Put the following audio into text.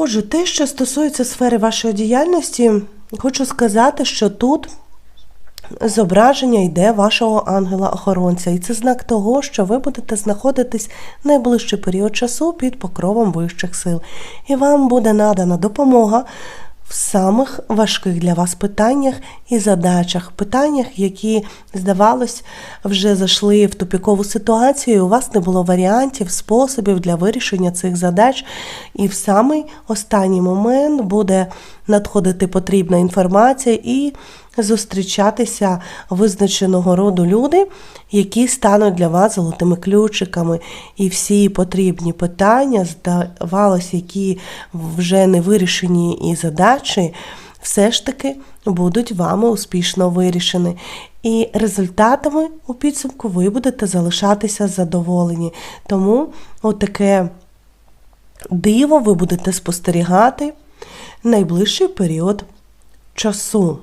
Отже, те, що стосується сфери вашої діяльності, хочу сказати, що тут зображення йде вашого ангела-охоронця, і це знак того, що ви будете знаходитись найближчий період часу під покровом вищих сил, і вам буде надана допомога. В самих важких для вас питаннях і задачах, питаннях, які, здавалось, вже зайшли в тупікову ситуацію, і у вас не було варіантів, способів для вирішення цих задач. І в самий останній момент буде надходити потрібна інформація і зустрічатися визначеного роду люди, які стануть для вас золотими ключиками. І всі потрібні питання, здавалось, які вже не вирішені і задачі, все ж таки будуть вами успішно вирішені. І результатами у підсумку ви будете залишатися задоволені. Тому отаке диво ви будете спостерігати найближчий період часу.